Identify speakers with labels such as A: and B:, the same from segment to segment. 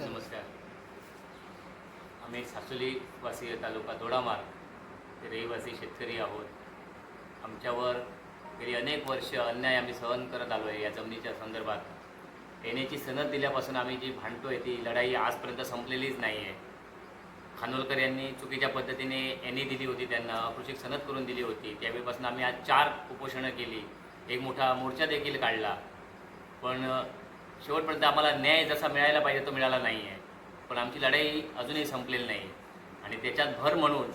A: नमस्कार. आम्ही सासुलीवासी तालुका दोडामार रहिवासी शेतकरी आहोत. आमच्यावर गेली अनेक वर्ष अन्याय आम्ही सहन करत आलो आहे या जमिनीच्या संदर्भात. येण्याची सनद दिल्यापासून आम्ही जी भांडतो आहे ती लढाई आजपर्यंत संपलेलीच नाही आहे. खानोलकर यांनी चुकीच्या पद्धतीने एनी दिली होती त्यांना अकृषिक सनद करून दिली होती. त्यावेळीपासून आम्ही आज चार उपोषणं केली. एक मोठा मोर्चा देखील काढला. पण शेवटपर्यंत आम्हाला न्याय जसा मिळायला पाहिजे तो मिळाला नाही आहे पण आमची लढाई अजूनही संपलेली नाही. आणि त्याच्यात भर म्हणून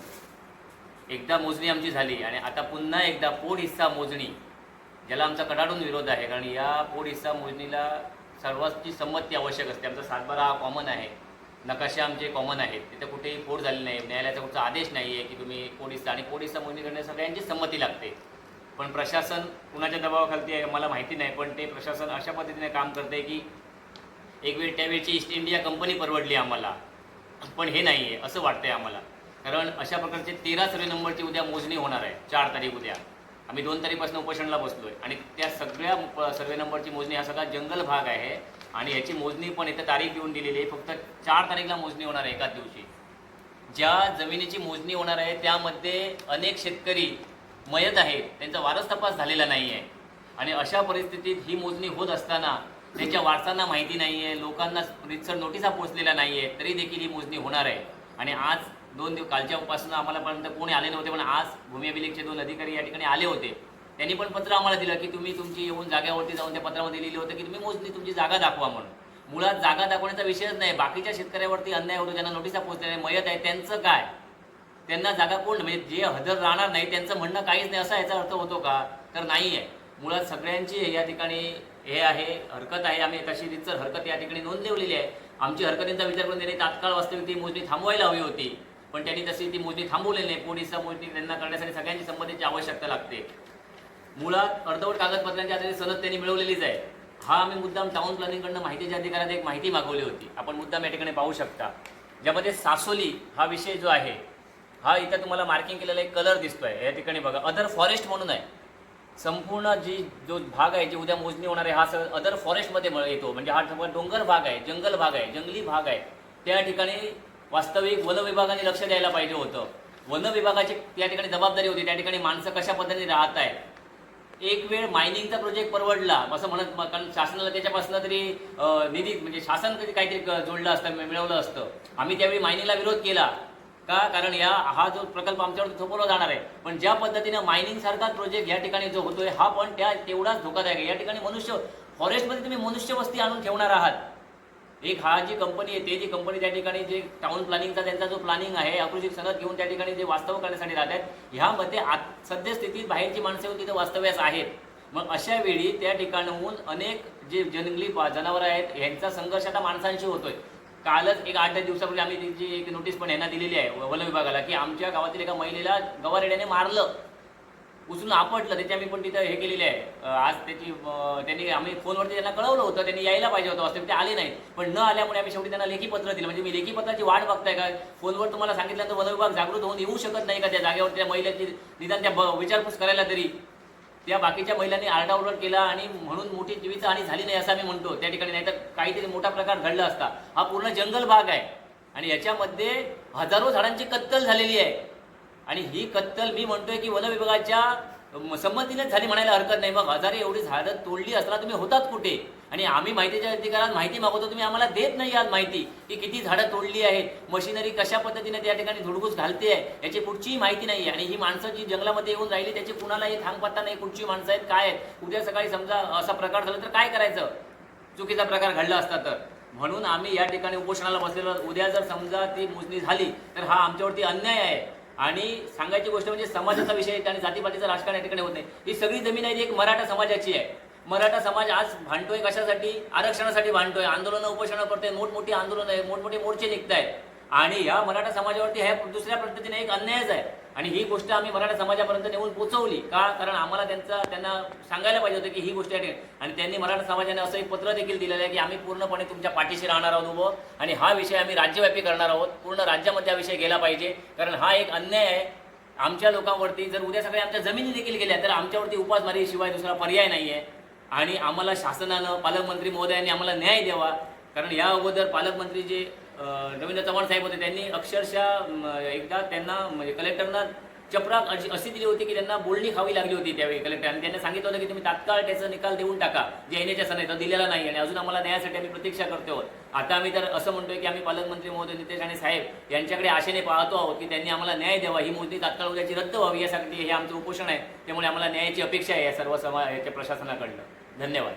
A: एकदा मोजणी आमची झाली आणि आता पुन्हा एकदा पोड हिस्सा मोजणी ज्याला आमचा कडाडून विरोध आहे. कारण या पोड हिस्सा मोजणीला सर्वांची संमती आवश्यक असते. आमचा सातबारा हा कॉमन आहे. नकाशे आमचे कॉमन आहेत. तिथे कुठेही पोड झाली नाही. न्यायालयाचा कुठचा आदेश नाही आहे की तुम्ही पोड हिस्सा आणि पोड हिस्सा मोजणी करण्यास सगळ्यांची संमती लागते. पण प्रशासन कुणाच्या दबावाखालती आहे मला माहिती नाही पण ते प्रशासन अशा पद्धतीने काम करते की एक वेळ त्यावेळची ईस्ट इंडिया कंपनी परवडली आम्हाला पण हे नाही आहे असं वाटतंय आम्हाला. कारण अशा प्रकारचे तेरा सर्वे नंबरची उद्या मोजणी होणार आहे चार तारीख उद्या. आम्ही दोन तारीखपासून उपोषणला बसलो आहे आणि त्या सगळ्या सर्वे नंबरची मोजणी हा सगळा जंगल भाग आहे आणि याची मोजणी पण इथं तारीख देऊन दिलेली आहे. फक्त चार तारीखला मोजणी होणार आहे एकाच दिवशी. ज्या जमिनीची मोजणी होणार आहे त्यामध्ये अनेक शेतकरी मयत आहे त्यांचा वारस तपास झालेला नाही आहे आणि अशा परिस्थितीत ही मोजणी होत असताना त्यांच्या वारसांना माहिती नाही आहे लोकांना रितसर नोटिसा पोहोचलेला नाही आहे तरी देखील ही मोजणी होणार आहे. आणि आज दोन दिवस कालच्या उपासना आम्हालापर्यंत कोणी आले नव्हते पण आज भूमी अभिलेखचे दोन अधिकारी या ठिकाणी आले होते. त्यांनी पण पत्र आम्हाला दिलं की तुम्ही तुमची येऊन जाग्यावरती जाऊन त्या पत्रामध्ये लिहिलं होतं की तुम्ही मोजणी तुमची जागा दाखवा म्हणून. मुळात जागा दाखवण्याचा विषयच नाही. बाकीच्या शेतकऱ्यावरती अन्याय होतो ज्यांना नोटिसा पोहोचलेल्या मयत आहे त्यांचं काय? त्यांना जागा कोण म्हणजे जे हजर राहणार नाही त्यांचं म्हणणं काहीच नाही असा याचा अर्थ होतो का? तर नाही आहे. मुळात सगळ्यांची या ठिकाणी हे आहे हरकत आहे. आम्ही तशी रितसर हरकत या ठिकाणी नोंदवलेली आहे. आमची हरकतींचा विचार करून त्यांनी तात्काळ वास्तविक ती मोजणी थांबवायला हवी होती. पण त्यांनी तशी ती मोजणी थांबवलेली नाही. पोलिसचा मोजणी त्यांना करण्यासाठी सगळ्यांची संबंधीची आवश्यकता लागते. मुळात अर्धवट कागदपत्रांच्या आधारे सनद त्यांनी मिळवलेलीच आहे. हा आम्ही मुद्दाम टाउन प्लॅनिंगकडनं माहितीच्या अधिकारात एक माहिती मागवली होती. आपण मुद्दाम या ठिकाणी पाहू शकता. ज्यामध्ये सासोली हा विषय जो आहे हा इथं तुम्हाला मार्किंग केलेला एक कलर दिसतोय. या ठिकाणी बघा अदर फॉरेस्ट म्हणून आहे. संपूर्ण जी जो भाग आहे जी उद्या मोजणी होणार आहे हा सगळं अदर फॉरेस्टमध्ये येतो. म्हणजे हा सगळा डोंगर भाग आहे जंगल भाग आहे जंगली भाग आहे. त्या ठिकाणी वास्तविक वन विभागाने लक्ष द्यायला पाहिजे होतं. वन विभागाची त्या ठिकाणी जबाबदारी होती. त्या ठिकाणी माणसं कशा पद्धतीने राहत आहेत? एक वेळ मायनिंगचा प्रोजेक्ट परवडला असं म्हणत कारण शासनाला त्याच्यापासून तरी निधी म्हणजे शासन कधी काहीतरी जोडलं असतं मिळवलं असतं. आम्ही त्यावेळी मायनिंगला विरोध केला. का? कारण या हा जो प्रकल्प आमच्यावर थोपवला जाणार आहे. पण ज्या पद्धतीनं मायनिंग सारखा प्रोजेक्ट या ठिकाणी जो होतोय हा पण त्या तेवढाच धोकादायक आहे. या ठिकाणी मनुष्य फॉरेस्टमध्ये तुम्ही मनुष्य वस्ती आणून ठेवणार आहात. एक हा जी कंपनी आहे ते जी कंपनी त्या ठिकाणी जे टाउन प्लॅनिंगचा त्यांचा जो प्लॅनिंग आहे अकृषिक सनद घेऊन त्या ठिकाणी जे वास्तव करण्यासाठी राहत आहेत ह्यामध्ये आत सद्यस्थितीत बाहेरची माणसं येऊन तिथं वास्तव्यास आहेत. मग अशा वेळी त्या ठिकाणाहून अनेक जे जंगली जनावरं आहेत यांचा संघर्ष आता माणसांशी होतोय. कालच एक आठ दहा दिवसापूर्वी आम्ही त्यांची एक नोटीस पण यांना दिलेली आहे वन विभागाला की आमच्या गावातील एका महिलेला गवारेड्याने मारलं. उचलून आपटलं त्याची आम्ही पण तिथं हे केलेले आहे. आज त्याची त्यांनी आम्ही फोनवरती त्यांना कळवलं होतं त्यांनी यायला पाहिजे होतं वास्तविक ते आले नाहीत. पण न आल्यामुळे आम्ही शेवटी त्यांना लेखी पत्र दिलं. म्हणजे मी लेखी पत्राची वाट बघताय का? फोनवर तुम्हाला सांगितल्यानंतर वन विभाग जागृत होऊन येऊ शकत नाही का त्या जागेवर त्या महिलेची निदान त्या ब- विचारपूस करायला तरी? त्या बाकीच्या महिलांनी आरडाओरड केला आणि म्हणून मोठी जीवित आणि झाली नाही असं आम्ही म्हणतो. त्या ठिकाणी नाही तर काहीतरी मोठा प्रकार घडला असता. हा पूर्ण जंगल भाग आहे. आणि याच्यामध्ये हजारो झाडांची कत्तल झालेली आहे. आणि ही कत्तल मी म्हणतोय की वन विभागाच्या संमतीनेच झाली म्हणायला हरकत नाही. मग हजारे एवढी झाडं तोडली असताना तुम्ही होतात कुठे? आणि आम्ही माहितीच्या अधिकारात माहिती मागवतो तुम्ही आम्हाला देत नाही आहात माहिती. की किती झाडं तोडली आहेत मशिनरी कशा पद्धतीने त्या ठिकाणी धुडगूस घालते आहे याची कुठचीही माहिती नाही आणि ही माणसं जी जंगलामध्ये येऊन राहिली त्याची कुणालाही थांगपत्ता नाही कुठची माणसं आहेत काय आहेत. उद्या सकाळी समजा असा प्रकार झाला तर काय करायचं? चुकीचा प्रकार घडला असता तर. म्हणून आम्ही या ठिकाणी उपोषणाला बसलेलो उद्या जर समजा ती मोजणी झाली तर हा आमच्यावरती अन्याय आहे. आणि सांगायची गोष्ट म्हणजे समाजाचा विषय आणि जातीपातीचं राजकारण या ठिकाणी होत नाही. ही सगळी जमीन आहे ती एक मराठा समाजाची आहे. मराठा समाज आज भांडतोय कशासाठी? आरक्षणासाठी भांडतोय. आंदोलनं उपोषणं करतोय. मोठमोठी आंदोलनं आहे मोठमोठे मोर्चे निघत आहेत आणि ह्या मराठा समाजावरती ह्या दुसऱ्या पद्धतीने एक अन्यायच आहे. आणि ही गोष्ट आम्ही मराठा समाजापर्यंत नेऊन पोचवली का? कारण आम्हाला त्यांचा त्यांना सांगायला पाहिजे होतं की ही गोष्ट आहे. आणि त्यांनी मराठा समाजाने असं एक पत्र देखील दिलेलं आहे की आम्ही पूर्णपणे तुमच्या पाठीशी राहणार आहोत उभं. आणि हा विषय आम्ही राज्यव्यापी करणार आहोत. पूर्ण राज्यामध्ये हा विषय गेला पाहिजे. कारण हा एक अन्याय आहे. आमच्या लोकांवरती जर उद्या सगळ्या आमच्या जमिनी देखील गेल्या तर आमच्यावरती उपासमारीशिवाय दुसरा पर्याय नाही आहे आणि आम्हाला शासनानं पालकमंत्री महोदयांनी आम्हाला न्याय द्यावा. कारण या अगोदर पालकमंत्री जे रवींद्र चव्हाण साहेब होते त्यांनी अक्षरशः एकदा त्यांना म्हणजे कलेक्टरना चपराक अशी अशी दिली होती की त्यांना बोलणी खावी लागली होती त्यावेळी कलेक्टर आणि त्यांनी सांगितलं होतं की तुम्ही तात्काळ त्याचा निकाल देऊन टाका. जे येण्याच्या सण तो दिलेला नाही. आणि अजून आम्हाला न्यायासाठी आम्ही प्रतीक्षा करतो आहोत. आता आम्ही तर असं म्हणतोय की आम्ही पालकमंत्री महोदय नितेश आणि साहेब यांच्याकडे आशेने पाहतो आहोत की त्यांनी आम्हाला न्याय द्यावा. ही मूर्ती तात्काळ उद्याची रद्द व्हावी यासाठी हे आमचं उपोषण आहे. त्यामुळे आम्हाला न्यायाची अपेक्षा आहे या सर्व समा याच्या प्रशासनाकडनं. धन्यवाद.